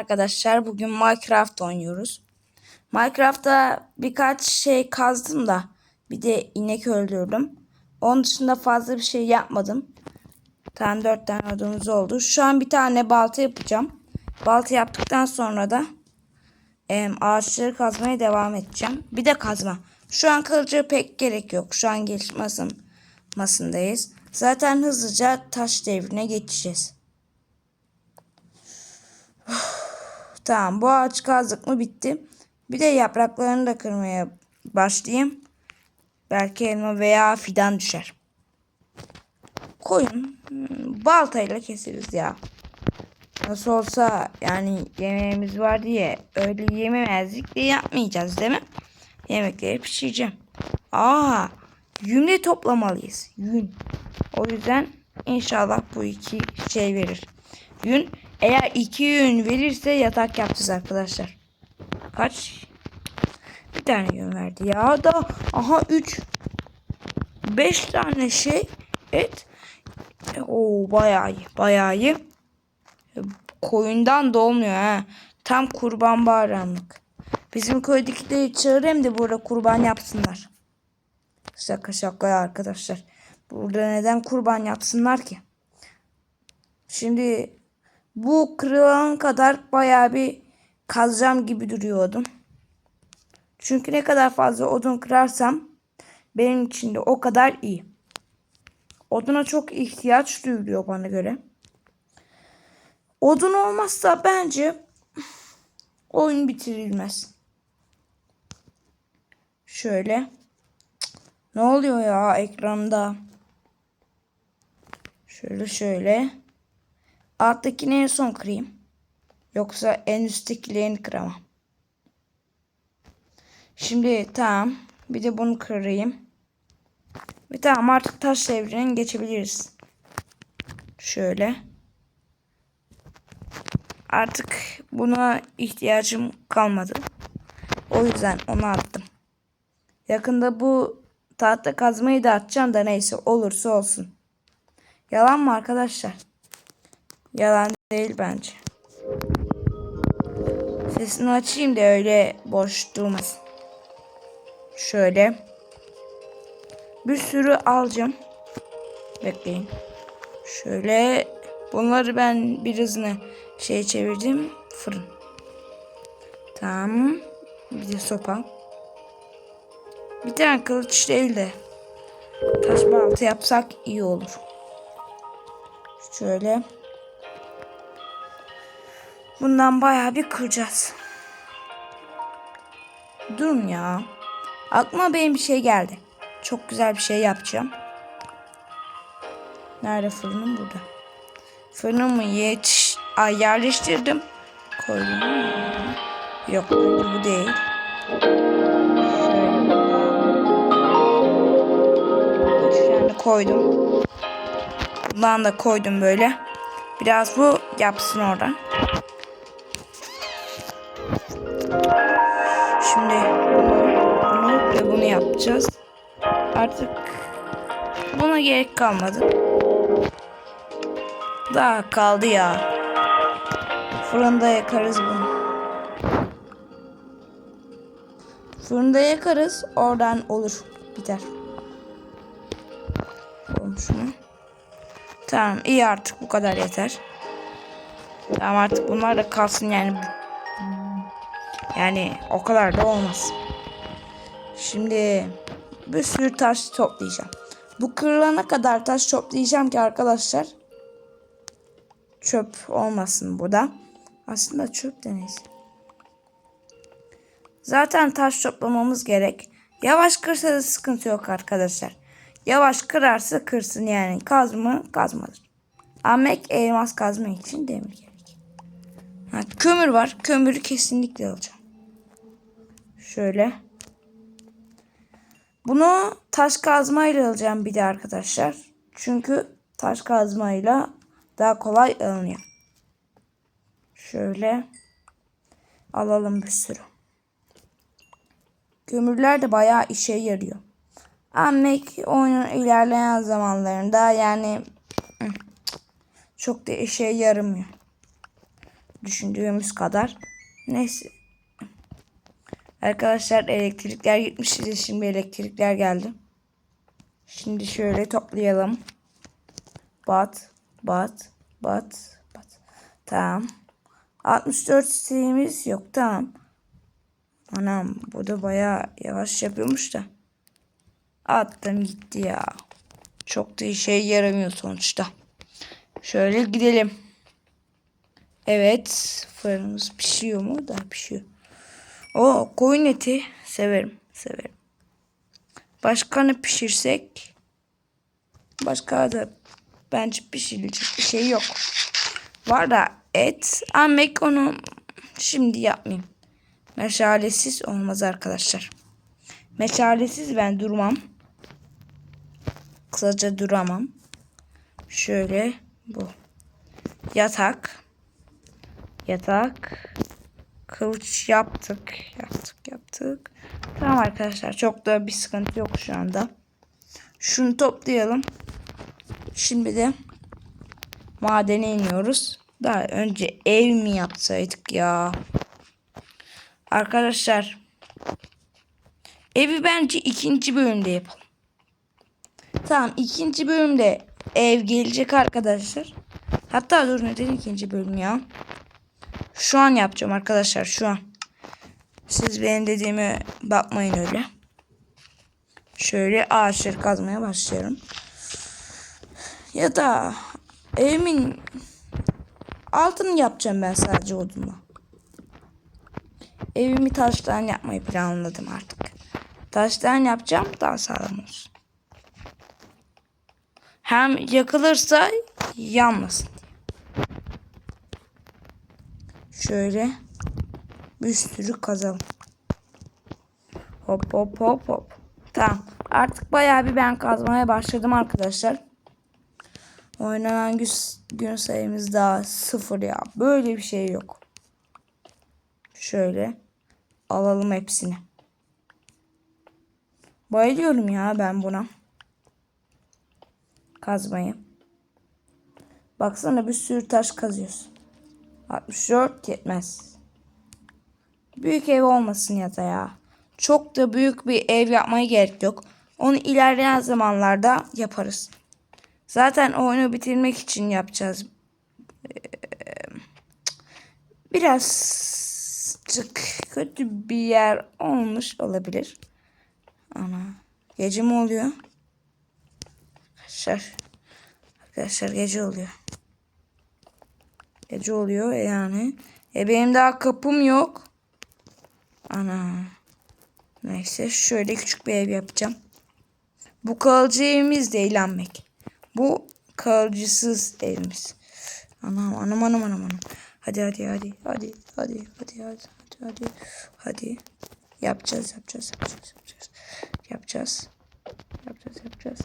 Arkadaşlar bugün Minecraft oynuyoruz. Minecraft'ta birkaç şey kazdım da bir de inek öldürdüm. Onun dışında fazla bir şey yapmadım. Tam dört tane odamız oldu. Şu an bir tane balta yapacağım. Balta yaptıktan sonra da em, ağaçları kazmaya devam edeceğim. Bir de kazma. Şu an kılıcı pek gerek yok. Şu an gelişme aşamasındayız. Zaten hızlıca taş devrine geçeceğiz. Tamam bu ağaç kazdık mı bitti. Bir de yapraklarını da kırmaya başlayayım. Belki elma veya fidan düşer. Koyun. hmm, Baltayla keseriz ya. Nasıl olsa yani yemeğimiz var diye öyle yememezlik de yapmayacağız değil mi? Yemekleri pişireceğim. Aa, yünle toplamalıyız. Yün. O yüzden inşallah bu iki şey verir. Yün eğer iki yün verirse yatak yapacağız arkadaşlar. Kaç? Bir tane yün verdi ya da aha 3 5 tane şey et. Oo bayağı iyi. Bayağı iyi. Koyundan da olmuyor ha. Tam kurban bayramlık. Bizim köydekileri çağırayım da burada kurban yapsınlar. Şaka şaka arkadaşlar. Burada neden kurban yapsınlar ki? Şimdi bu kırılan kadar bayağı bir kazacağım gibi duruyordum. Çünkü ne kadar fazla odun kırarsam benim için de o kadar iyi. Oduna çok ihtiyaç duyuluyor bana göre. Odun olmazsa bence oyun bitirilmez. Şöyle. Ne oluyor ya ekranda? Şöyle şöyle. Alttakini en son kırayım. Yoksa en üsttekilerini kıramam. Şimdi tamam. Bir de bunu kırayım. Ve tamam artık taş devrine geçebiliriz. Şöyle. Artık buna ihtiyacım kalmadı. O yüzden onu attım. Yakında bu tahta kazmayı da atacağım da neyse olursa olsun. Yalan mı arkadaşlar? Yalan değil bence. Sesini açayım da öyle boş durmasın. Şöyle. Bir sürü alacağım. Bekleyin. Şöyle. Bunları ben birazını şey çevirdim. Fırın. Tamam. Bir de sopa. Bir tane kılıç değil de taş balta yapsak iyi olur. Şöyle. Bundan bayağı bir kıracağız. Durun ya. Aklıma benim bir şey geldi. Çok güzel bir şey yapacağım. Nerede fırınım? Burada. Fırınımı yetiş Ay, yerleştirdim. Koydum. Yok bu, değil. Şöyle. Koydum. Bundan da koydum böyle. Biraz bu yapsın oradan. Yapacağız. Artık buna gerek kalmadı. Daha kaldı ya. Fırında yakarız bunu. Fırında yakarız. Oradan olur. Biter. Şunu. Tamam iyi artık bu kadar yeter. Tamam artık bunlar da kalsın yani. Yani o kadar da olmaz. Şimdi bir sürü taş toplayacağım. Bu kırılana kadar taş toplayacağım ki arkadaşlar çöp olmasın bu da. Aslında çöp de. Zaten taş toplamamız gerek. Yavaş kırsa da sıkıntı yok arkadaşlar. Yavaş kırarsa kırsın yani. Kazma kazmadır. Amek elmas kazma için demir gerek. Ha, kömür var. Kömürü kesinlikle alacağım. Şöyle. Bunu taş kazmayla alacağım bir de arkadaşlar. Çünkü taş kazmayla daha kolay alınıyor. Şöyle alalım bir sürü. Kömürler de bayağı işe yarıyor. Amek oyunun ilerleyen zamanlarında yani çok da işe yaramıyor. Düşündüğümüz kadar. Neyse. Arkadaşlar elektrikler gitmişti. Şimdi elektrikler geldi. Şimdi şöyle toplayalım. Bat, bat, bat, bat. Tamam. 64 isteğimiz yok. Tamam. Anam bu da bayağı yavaş yapıyormuş da. Attım gitti ya. Çok da işe yaramıyor sonuçta. Şöyle gidelim. Evet. Fırınımız pişiyor mu? Daha pişiyor. O koyun eti severim. Severim. Başka ne pişirsek? Başka da bence pişirilecek bir şey yok. Var da et. Ama onu şimdi yapmayayım. Meşalesiz olmaz arkadaşlar. Meşalesiz ben durmam. Kısaca duramam. Şöyle bu. Yatak. Yatak. Kılıç yaptık. Yaptık yaptık. Tamam arkadaşlar çok da bir sıkıntı yok şu anda. Şunu toplayalım. Şimdi de madene iniyoruz. Daha önce ev mi yapsaydık ya? Arkadaşlar evi bence ikinci bölümde yapalım. Tamam ikinci bölümde ev gelecek arkadaşlar. Hatta dur neden ikinci bölüm ya? Şu an yapacağım arkadaşlar şu an. Siz benim dediğime bakmayın öyle. Şöyle ağaçları kazmaya başlıyorum. Ya da evimin altını yapacağım ben sadece odunla. Evimi taştan yapmayı planladım artık. Taştan yapacağım daha sağlam olsun. Hem yakılırsa yanmasın. Şöyle bir sürü kazalım. Hop hop hop hop. Tamam. Artık bayağı bir ben kazmaya başladım arkadaşlar. Oynanan gün, gün sayımız daha sıfır ya. Böyle bir şey yok. Şöyle alalım hepsini. Bayılıyorum ya ben buna. Kazmayı. Baksana bir sürü taş kazıyorsun. 64 yetmez. Büyük ev olmasın ya da ya. Çok da büyük bir ev yapmaya gerek yok. Onu ilerleyen zamanlarda yaparız. Zaten oyunu bitirmek için yapacağız. Ee, Birazcık kötü bir yer olmuş olabilir. Ana. Gece mi oluyor? Arkadaşlar. Arkadaşlar gece oluyor. Gece oluyor yani. E benim daha kapım yok. Ana. Neyse şöyle küçük bir ev yapacağım. Bu kalıcı evimiz değil Mek. Bu kalıcısız evimiz. Anam anam anam anam anam. Hadi hadi hadi hadi hadi hadi hadi hadi hadi. Yapacağız yapacağız yapacağız yapacağız. Yapacağız. Yapacağız yapacağız.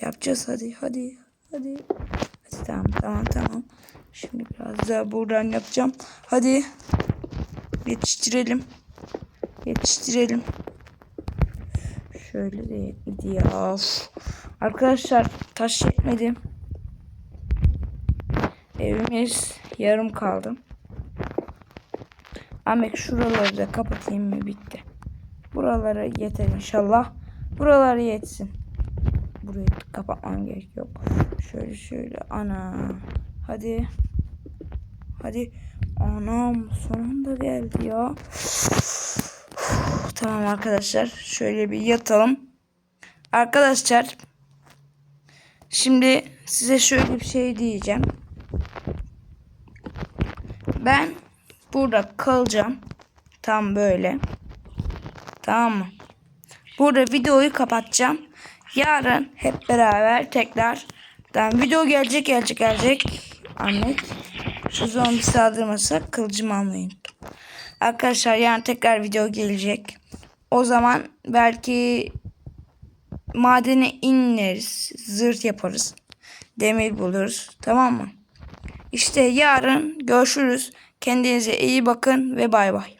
Yapacağız hadi hadi hadi. Hadi tamam tamam tamam. Şimdi biraz daha buradan yapacağım. Hadi. Yetiştirelim. Yetiştirelim. Şöyle de yetmedi ya. Of. Arkadaşlar taş yetmedi. Evimiz yarım kaldı. Amek şuraları da kapatayım mı bitti. Buralara yeter inşallah. Buraları yetsin. Burayı kapatmam gerek yok. Şöyle şöyle ana. Hadi. Hadi. Anam sonunda geldi ya. Tamam arkadaşlar. Şöyle bir yatalım. Arkadaşlar. Şimdi size şöyle bir şey diyeceğim. Ben burada kalacağım. Tam böyle. Tamam mı? Burada videoyu kapatacağım. Yarın hep beraber tekrar video gelecek gelecek gelecek. Ahmet. Şu zombi saldırmasa kılıcımı almayı unuttum. Arkadaşlar yani tekrar video gelecek. O zaman belki madene ineriz. Zırt yaparız. Demir buluruz. Tamam mı? İşte yarın görüşürüz. Kendinize iyi bakın ve bay bay.